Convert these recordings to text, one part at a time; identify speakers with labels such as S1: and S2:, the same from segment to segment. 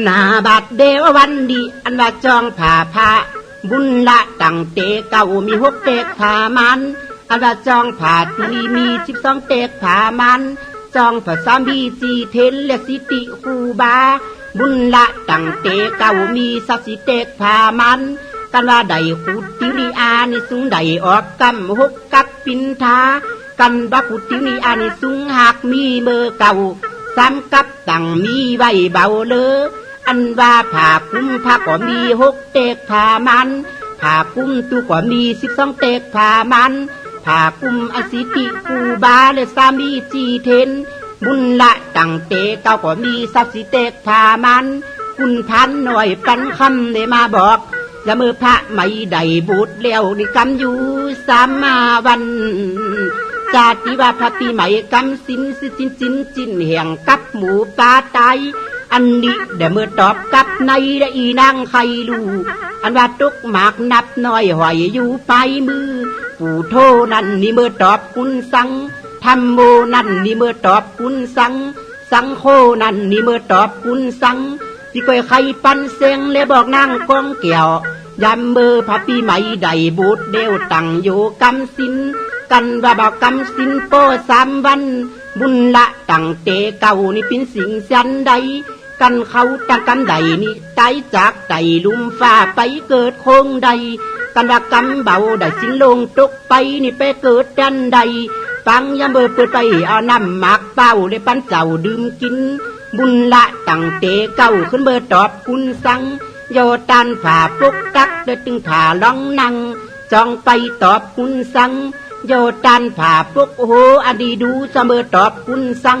S1: หนาบาดเดววันดี อันว่าจองผ่าพระบุญละตั้งเตเก่ามีหกเตกผ่ามันอันว่าจองผ่าตุลีมีสิบสองเตกผ่ามัน จองภาษามีจีเทนและสิติคูบา บุญละตั้งเตเก่ามีสักสิเตกผ่ามัน กันว่าใดขุดติริอานิสุงใดออกกำหกกับปินทากันว่าขุดติริอานิสุงหากมีเบอร์เก่าซ้ำกับตั้งมีไว้เบาเลอ อันว่าผ่าคุ้มผ้าก็มีหกเตกผ่ามันผ่าคุ้มตูก็มีสิบสองเตกผ่ามันผ่าคุ้มอสิติคูบาและสามีจีเทน บุญละตั้งเตเก้าก็มีสักสิเตกผ่ามัน คุณพันหน่อยปันคำได้มาบอกละมือพระไม่ได้บูดเลี้ยวนี่กำอยู่สามมาวันจาติว่าพระปีใหม่กำสินสิจินจินจินแห่งกับหมูปลาไตาย อันนี้เดี๋ยวมือตอบกับในและอีนางใครลูกอันว่าตุกหมากนับน้อยหอยอยู่ไปมือปู่โทนั่นนี่มือตอบคุณสังธรรมโมนั่นนี่มือตอบคุณสัง สังโคนั่นนี่มือตอบคุณสังพี่ก้อยไข่ปันเสียงและบอกนางกองเกี่ยวยำเบอร์พระปีใหม่ใดบูดเดียวตั้งอยู่กำสิน กันว่าบอกกำสินโปสามวัน บุญละตั้งเตเก่านี่เป็นสิ่งสันใด กันเขาตั้งกำใดนี่ไตจากไตลุมฟ้าไปเกิดคงใด กันว่ากำเบาได้สิ้นลงตกไปนี่ไปเกิดดันใด ฟังยามเบอร์เปิดไปเอาน้ำหมากเป้าได้ปันเจ้าดื่มกิน บุญละตั้งเตเก้าขึ้นเบอร์ตอบคุณสังโยตันผ่าปุกตักเดิตึงผ่าล่องนังจองไปตอบคุณสังโยตันผ่าปุกโหอดีดูเสมอตอบคุณสัง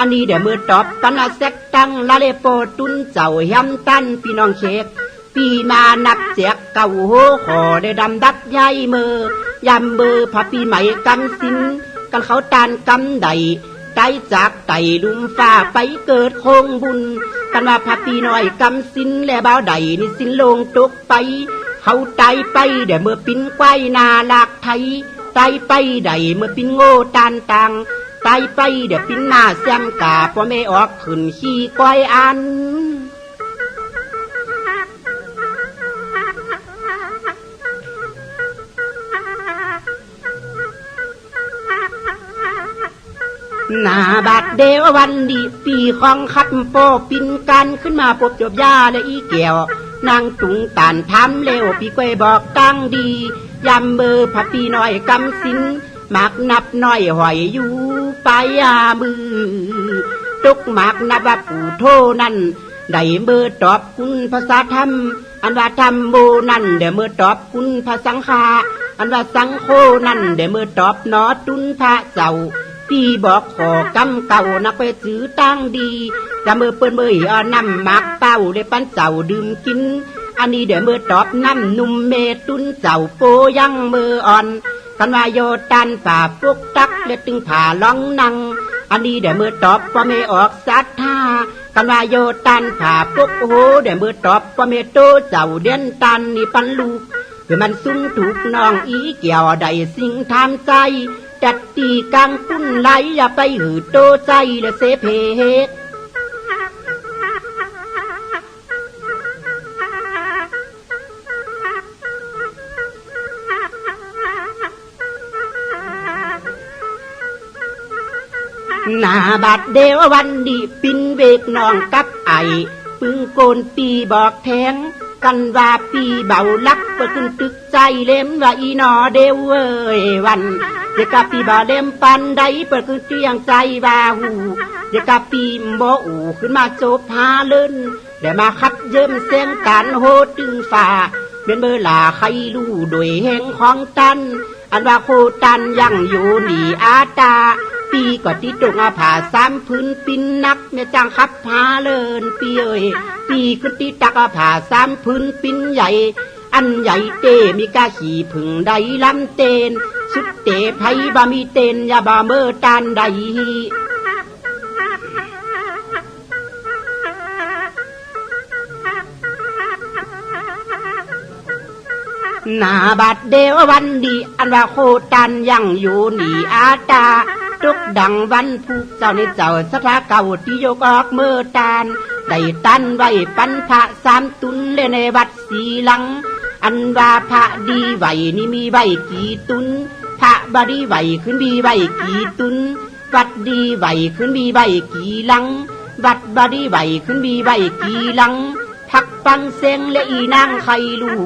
S1: อ้ยมีมีปังยามือพระปีใหม่ใดบูดเดียวใดอยู่กำสินกำสินโปสามวันสินจินแห่งกับหมูปลาไตอันนี้เดี๋ยวมือตอบปันาแซกตังละเลโปตุนเจ้าแฮมตันพี่น้องเชกปีมานับแจกเก่าโหขอได้ดำดักใหญ่มือยำเบอร์พระปีใหม่กำสินกันเขาตานกำใดไกลจากไต่ลุมฟ้าไปเกิดโคงบุญ กันว่าพระปีน้อยกำสินและบ่าวใดนี่สินลงตกไป เขาไตไปเดี๋ยวเมื่อปิ้นไกวนาลากไทยไตไปใดเมื่อปิ้นโง่ตานตัง ไตไปเดี๋ยวปิ้นหน้าแซมกาพ่อแม่ออกขึ้นขี้ก้อยอัน หน้าบาดเดววันดีปีของคัดโปปินกันขึ้นมาปบจบยาและอีเกี่ยวนางตุงตานทำเร็วปีก้อยบอกตั้งดียำเบอร์พระปีน้อยกำสิน หมากนับน้อยหอยอยู่ไปอามือตุกหมากนับว่าปู่โทนั่นได้เบอร์ตอบคุณภาษาธรรม อันว่าธรรมโบนั่นเดี๋ยวเมื่อตอบคุณภาษาสังฆาอันว่าสังโฆนั่นเดี๋ยวเมื่อตอบนอตุนพระเจ้าพี่บอกขอกำเก่านักไปซื้อตั้งดีจะเมื่อเปิ้นเมื่อเอนำหมักเต้าได้ปั้นเจ้าดื่มกิน อันนี้เดี๋ยวเมื่อตอบน้ำนุ่มเมตุนเจ้าโปยังเมื่ออ่อน กันว่าโยตันฝ่าปลุกตักและตึงผ่าล่องนัง อันนี้เดี๋ยวมือตอบว่าไม่ออกสัทธากันว่าโยตันผ่าปลุกโอ้โหเดี๋ยวมือตอบว่าไม่โตเจ้าเดียนตันนี่ปันลูกเพื่อมันซุ้งถูกน้องอีเกี่ยวได้สิ่งทำใจจัดตีกลางปุ้นไหลอย่าไปหือโตใจและเสเพ หน้าบาดเดววันดีปินเวกน้องกับไอปึงโกนปีบอกแทงกันว่าปีเบาลักเปิดขึ้นตึกใจเล่มว่าอีนอเดวเว้ยวันเด็กกับปีบ่าเล่มปันใดเปิดขึ้นเตียงใจว่าหูเด็กกับปีมบ่อูขึ้นมาโจบหาเลินเดี๋ยวมาคัดเยิ้มเสียงการโหดตึงฝ่าเป็นเบอร์ลาใครรู้โดยแห่งของตัน อันว่าโคตันยังอยู่หนีอาตา ปีก็ที่ตรงอาผาสามพื้นปินนักแม่จ้างขับพาเลินปีเอ้ยปีขึ้นที่ตักอาผาสามพื้นปินใหญ่ อันใหญ่เตมีกาขี่ผึ่งใดลำเตน สุดเตไพบามีเตนยาบาเมอตานใดหนาบัดเดววันดีอันว่าโคตันยังอยู่หนีอาตา ทุกดังวันผูกเจ้าในเจ้าสถาเก่าที่ยกออกเมื่อตานได้ตันไว้ปันพระสามตุนเลในวัดสีหลัง อันว่าพระดีไหวนี่มีไว้กี่ตุนพระบดีไหวขึ้นมีไว้กี่ตุนวัดดีไหวขึ้นมีไว้กี่หลัง วัดบดีไหวขึ้นมีไว้กี่หลังพักปังเซงและอีนางไข่ลู่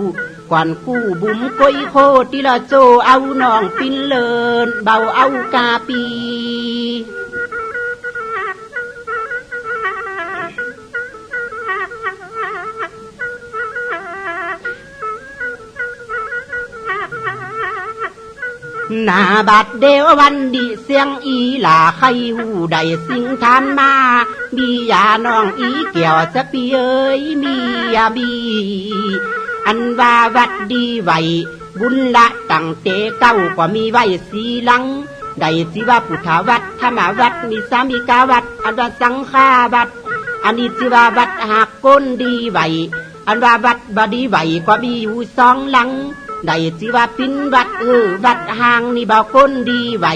S1: ะโจเอาน้องปินเลินเบาเอากาปีหน้าบัดเดววันดีเสียงอีหล อันว่าวัดดีไหว บุญละตั้งเตเก้าก็มีไว้สีหลังได้สิว่าพุทธวัดธรรมวัดมีสามิกาวัด อันว่าสังฆาวัด อันนี้สิว่าวัดหากก้นดีไหว อันว่าวัดบดีไหวก็มีอยู่สองหลังได้สิว่าพินวัดเออวัดหางนี่บ่ก้นดีไหว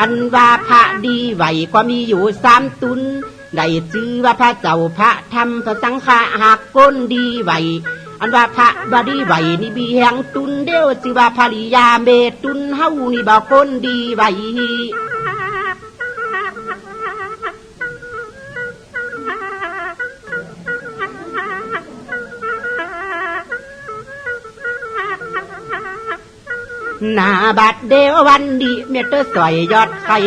S1: อันว่าพระดีไหวก็มีอยู่สามตุนได้ชื่อว่าพระเจ้าพระธรรมพระสังฆาหากก้นดีไหว อันว่าพระบดีไหวนี่บีแหงตุนเดียวสิว่าภริยาเมตุนเฮานี่บ่ก้นดีไหวหน้าบัดเดววันดีเมตเตอร์สอยยอดไข่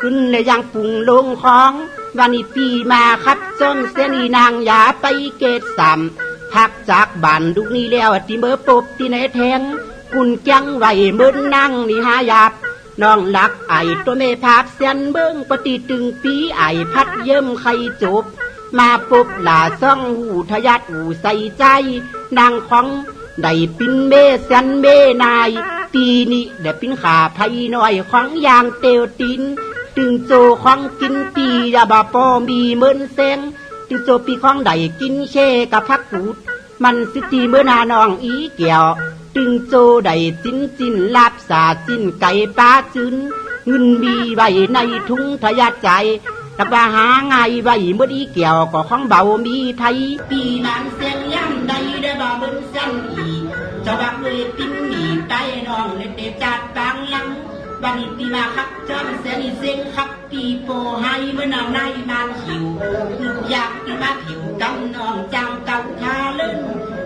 S1: ขึ้นเลยยังปุ่งลงของ วันนี้ปีมาครับจนเสนีนางยาไปเกตสาม พักจากบ้านดูนี่แล้วที่เมื่อปบที่ไหนแทงกุนจังไหวเมื่อนั่งนี่หายาบน้องหลักไอตัวเมภาพเสียนเบิ้งปฏิตึงปีไอพัดเยิ่มไข่จบ มาปบหลาซ่องหูทะยัดหูใส่ใจ นางของได้ปินเมสันเมนายปีนี้ได้ปินขาไพน้อยของยางเตียวติน ตึงโจของกินปียาบาปอมีเหมือนเซง ตึงโจปีของใดกินเชกับพักกูด มันสิตีเมื่อนานองอีเกี่ยว ตึงโจได้จินจิ้นลาบสาจินไก่ปลาจืนเงินมีไว้ในถุงทะยาใจแต่ว่าหาง่ายไว้เมื่อดีเกี่ยวก็ของเบามีไทย ปีนั้นเสียงย่ำใดได้บ่เบิ้นสั่นอีจะว่าเคยปิ้นหนีใต้น้องเล็ดเดจัดบางลัง วันนี้ปีมาครับจำเสียนี่เสียงครับปีโปให้เมื่อนาวในมาหิวอยากปีมาผิวกำนองจางเก่าคาเล่น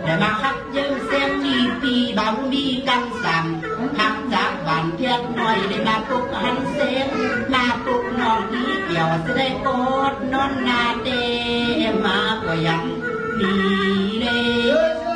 S1: แต่มาครับเยิงเสียงมีปีเบามีกันสั่นพักจากบ้านเพียกหน่อยได้มาปลุกหันเสียงมาปลุกนองนี้เกี่ยวจะได้กดนอนนาเดมาก็ยังมีเลย